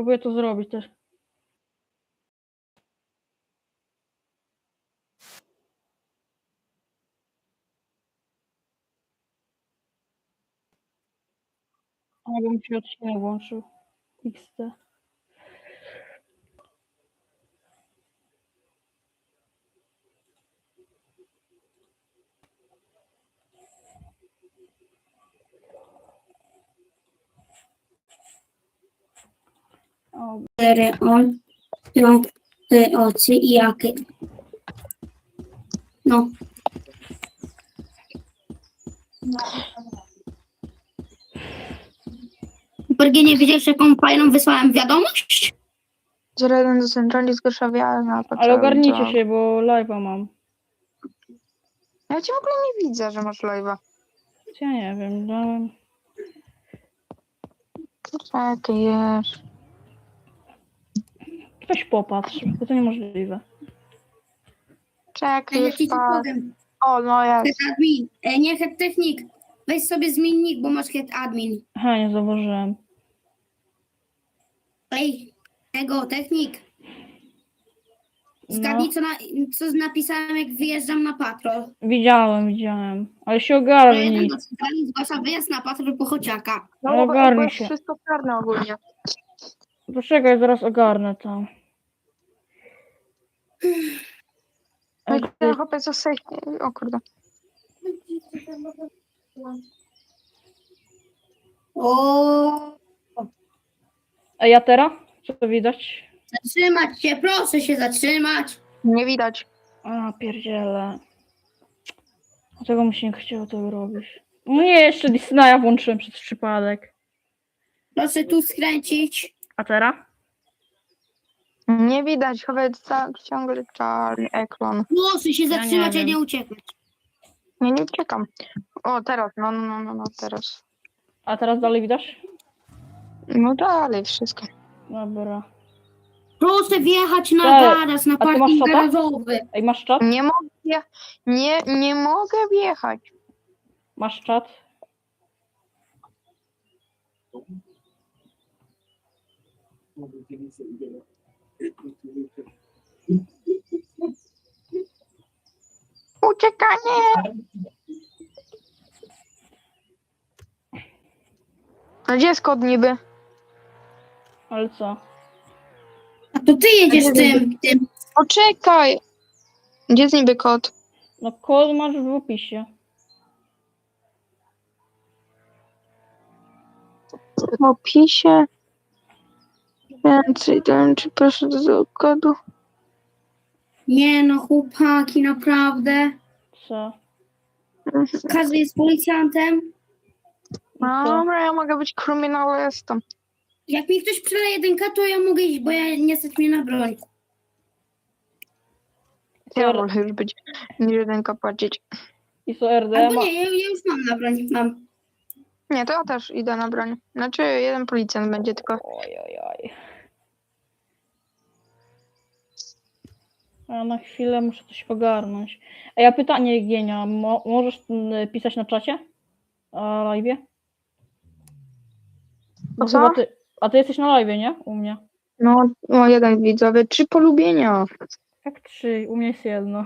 Próbuję to zrobić też. A bym się odcinek włączył. XT. O, cztery on, piąty ocy i jakie. No. Borgie, nie wiedziałeś, jaką fajną wysłałem wiadomość? 01 do centrali zgłaszawia na ale ogarnijcie się, bo live'a mam. Ja cię w ogóle nie widzę, że masz live'a. Ja nie wiem, dałem. Czekaj, jesz. Weź popatrz, bo to niemożliwe. Czekaj, już ci to pa... powiem. O, no jest. Head admin. E, nie head technik. Weź sobie zmień nick, bo masz head admin. Aha, nie zauważyłem. Ej, tego, technik. No, Zgadnij, co, na, co napisałem, jak wyjeżdżam na patrol. widziałem, widziałem. Ale się To jeden ogarnij. do centrali zgłasza wyjazd na patrol po chociaka. No, Ale bo- ogarnij bo jest się. wszystko czarne ogólnie. Poczekaj, zaraz ogarnę tam. No i Ej, ja chłopie, co sobie... O kurde. O, A ja teraz? Co to widać? zatrzymać się, proszę się zatrzymać. Nie widać. A, pierdziele. Dlatego mi się nie chciało tego robić. No nie, jeszcze Disneya włączyłem przez przypadek. Proszę tu skręcić. A teraz? Nie widać, chłopie, tak ciągle czarny ekran. Proszę się Ja nie zatrzymać, a nie uciekać. Nie, nie uciekam. O, teraz, no, no, no, no, no teraz. A teraz dalej widać? No dalej, wszystko. Dobra. Proszę wjechać na Ale- garaż, na a ty masz parking garażowy. Ej, masz czat? Nie mogę, wje- nie, nie mogę wjechać. Masz czat? Uciekanie! A gdzie jest kod niby? Ale co? A to ty jedziesz tym, tym. Poczekaj! Gdzie jest niby kod? No kod masz w opisie. W opisie. Więcej dałem, czy proszę do kodu. Nie no, chłopaki, naprawdę. Co? Każdy jest policjantem. No? Dobra, ja mogę być kryminalistą. Jak mi ktoś przeleje jedynkę, to ja mogę iść, bo ja nie stać mnie na broń. Ja wolę już być niż jedynka płacić. I co RD Albo ma... nie, ja, ja już mam na broń. Mam. Nie, to ja też idę na broń. Znaczy, jeden policjant będzie tylko. Oj, oj, oj. A na chwilę muszę coś ogarnąć. A ja pytanie, Gienia, mo możesz mm, pisać na czacie? A live? Bo Co? chyba ty, a ty jesteś na live, nie? U mnie. No, o, jeden widzowy. Trzy polubienia. Jak trzy? U mnie jest jedno.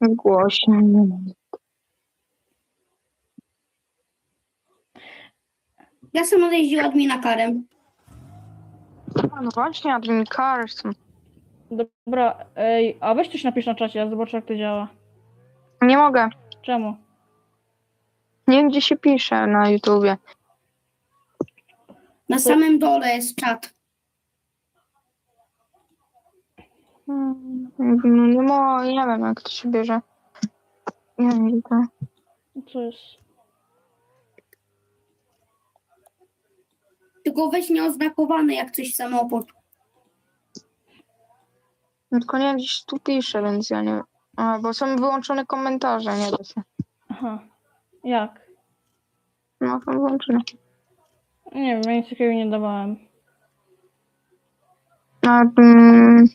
Głośno. Ja sam odjeździła admina karem. No właśnie, Adrian Carson. Dobra, ej, a weź coś napisz na czacie, ja zobaczę jak to działa. Nie mogę. Czemu? Nie wiem, gdzie się pisze na YouTubie. Na samym dole jest czat. Hmm, No nie, mo, nie wiem, jak to się bierze. Nie wiem, gdzie to. Co jest? Tylko weź nieoznakowany jak coś samochód. No Tylko nie wiem, gdzieś tu pisze, więc ja nie. A, bo są wyłączone komentarze, nie da się. Aha. Jak? No, są wyłączone. Nie wiem, ja nic takiego nie dawałem. A, mm,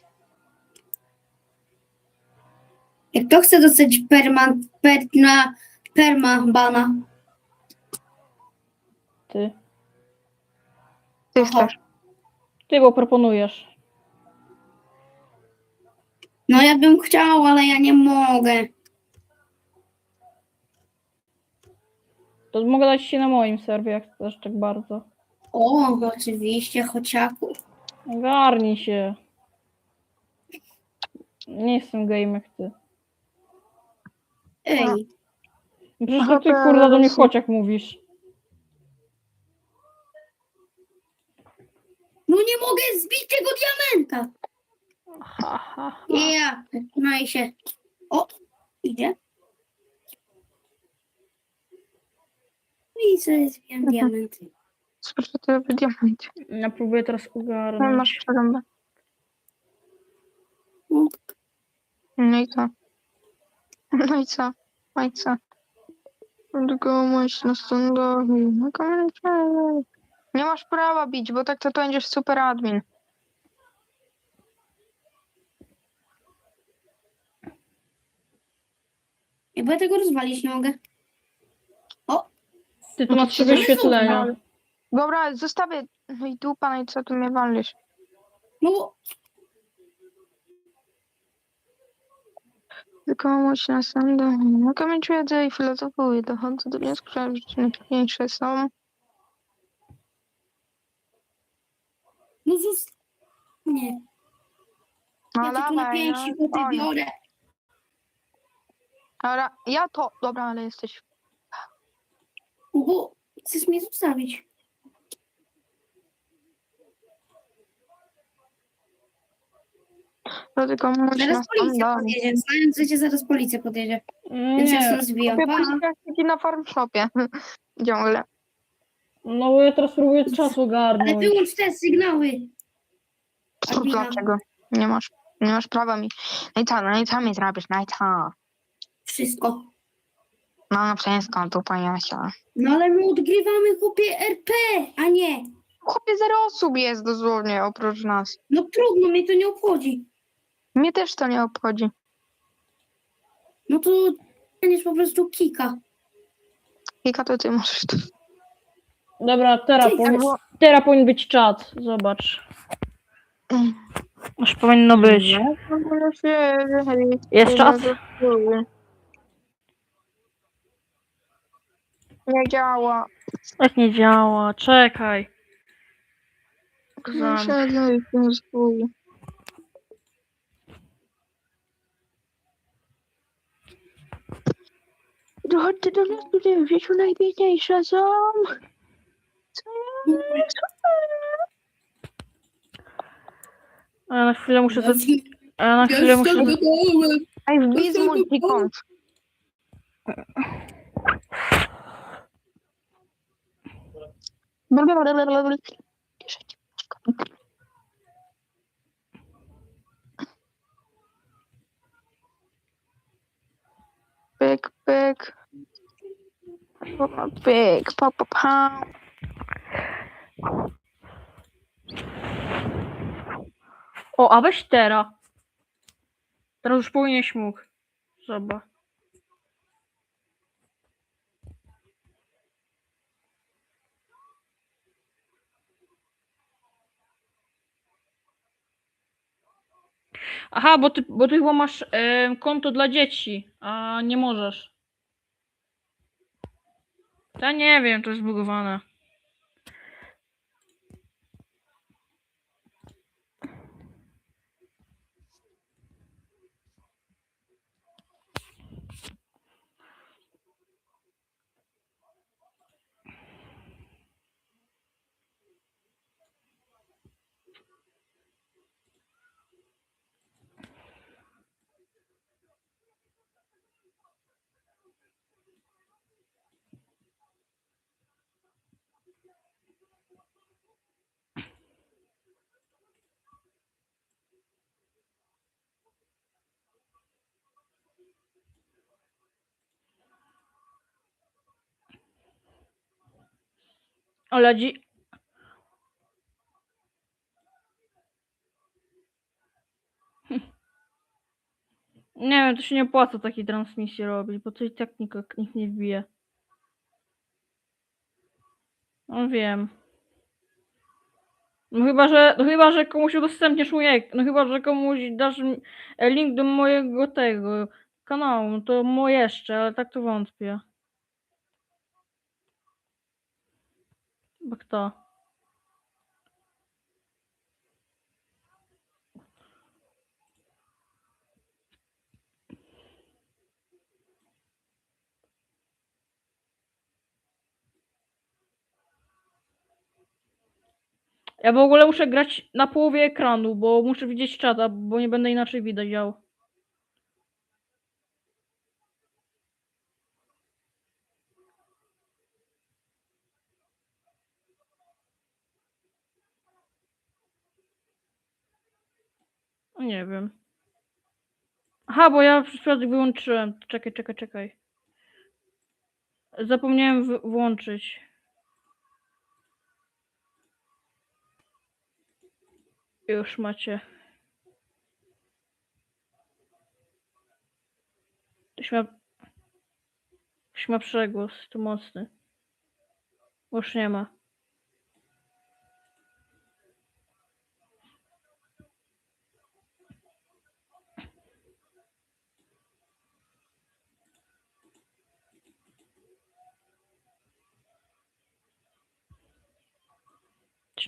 Jak to chce dostać perma, per, na perma bana. Ty. Ty Aha. chcesz. Ty, bo proponujesz. No ja bym chciał, ale ja nie mogę. To mogę dać się na moim serwie, jak chcesz tak bardzo. O, oczywiście, chociaku. Garnij się. Nie jestem gejem jak ty. Ej, Przecież to ty to kurwa do mnie chociak mówisz. No nie mogę zbić tego diamenta. Ha, ha, ha. Ja, no i się. O, idzie. I sobie zbijam Mhm. diamenty. Spójrz, to robię diament. Ja próbuję teraz No, ogarnąć. masz przerąbę. O, No i co? No i co? No i co? Tylko masz na standardzie. No komentarze. Nie masz prawa bić, bo tak to, to będziesz super admin. Ja bo ja tego rozwalić nie mogę. Ty tu No to masz trzy wyświetlenia. zrób, Dobra, zostawię. No i dupa, no i co tu mnie walisz? No bo Tylko masz na standardzie. No komentuję i filozofuję. Dochodzę do wniosku, że najpiękniejsze są. No zus... Nie, No ja tylko na dawaj, pięści no, potem koniec. biorę. Dobra, ja to. Dobra, ale jesteś. No bo chcesz mnie zostawić. To tylko masz na Zaraz policja standardzie. podjedzie. Znając życie, zaraz policja podjedzie. Więc ja Nie, się rozbijam. Kupię Pa. później jak siedzi na farm shopie. Ciągle. No bo ja teraz próbuję czas Ale ogarnąć. wyłącz te sygnały. Co, Admina. dlaczego? Nie masz, nie masz prawa mi. No i co, no i co mi zrobisz? No i co? Wszystko. No, no wszystko, tu Jasia. No ale my odgrywamy chłopie RP, a nie. Chłopie, zero osób jest dosłownie oprócz nas. No trudno, mnie to nie obchodzi. Mnie też to nie obchodzi. No to jest po prostu kika. Kika, to ty możesz to. Dobra, teraz albo- teraz powinien być czat. Zobacz. Aż powinno być. Jest czas? Nie działa. Jak nie działa, czekaj. Zam. Wysiadaj, pozwól. Dochodźcie do nas, tutaj w życiu najpiękniejsze są. A ja na chwilę muszę... Za... A ja na chwilę muszę... Ej, wbij z multikont. Pyk, pyk. Pyk, pa, pa, pa. O, a weź teraz. Teraz już powinieneś mógł. Zobacz. Aha, bo ty, bo ty chyba masz em, konto dla dzieci, a nie możesz. Ja nie wiem, to jest zbugowane. Ale dzi... Nie wiem, to się nie opłaca takiej transmisji robić, bo i tak nikt, nikt nie wbije. No wiem. No chyba, że, no chyba, że komuś udostępnisz mój no chyba, że komuś dasz link do mojego tego kanału, no to mo jeszcze, ale tak to wątpię. Bo kto? Ja w ogóle muszę grać na połowie ekranu, bo muszę widzieć czata, bo nie będę inaczej widział. Nie wiem. Aha, bo ja przypadek wyłączyłem. Czekaj, czekaj, czekaj. Zapomniałem włączyć. Już macie. Ktoś ma... Ktoś ma przegłos, tu mocny. Już nie ma.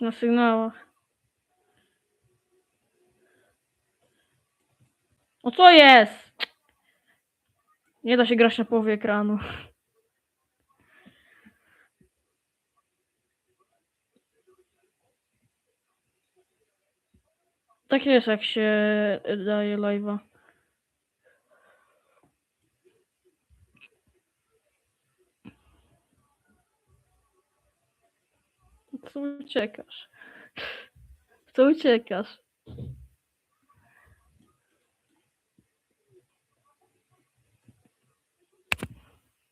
Na sygnałach. No co jest? Nie da się grać na połowie ekranu. Tak jest, jak się daje live'a. Co uciekasz? Co uciekasz?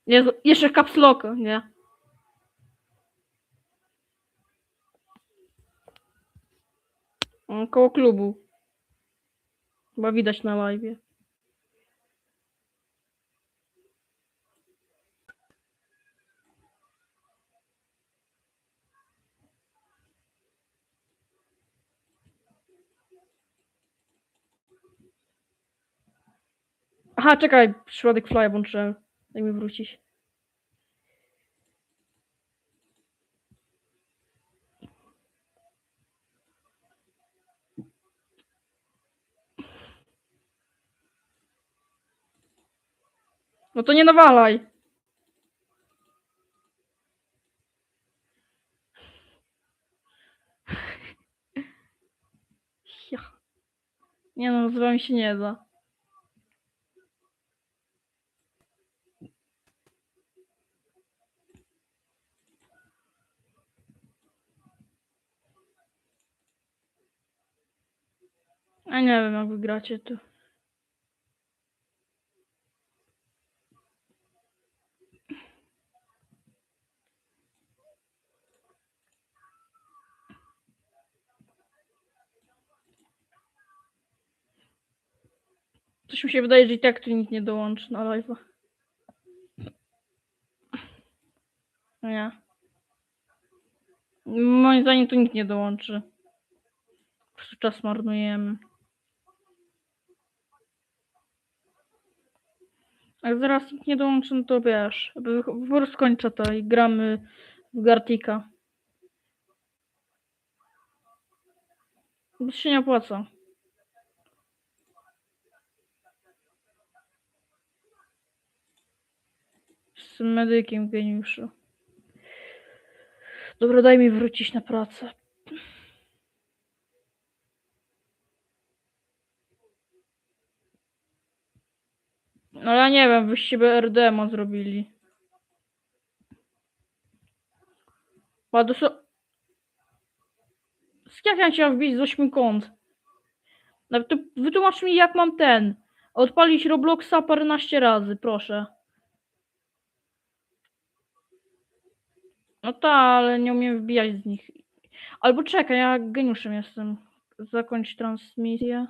Jezu, jeszcze caps lock, nie? O, Koło klubu. Chyba widać na live. Aha, czekaj, przypadek fly włączyłem. Daj mi wrócić. No to nie nawalaj. Nie no, z wami się nie da. A nie wiem, jak wygracie tu. Coś mi się wydaje, że i tak tu nikt nie dołączy na live'a. Nie. Moim zdaniem tu nikt nie dołączy. Po prostu czas marnujemy. Jak zaraz nikt nie dołączy, no to wiesz, po prostu kończę to i gramy w Gartika. Bo się nie opłaca. Z medykiem geniuszu. Dobra, daj mi wrócić na pracę. No ja nie wiem, wyście by RDMA zrobili. Jak ja chciałem wbić z 8 kąt? Nawet to wytłumacz mi jak mam ten. Odpalić Robloxa paręnaście razy, proszę. No tak, ale nie umiem wbijać z nich. Albo czekaj, ja geniuszem jestem. Zakończ transmisję.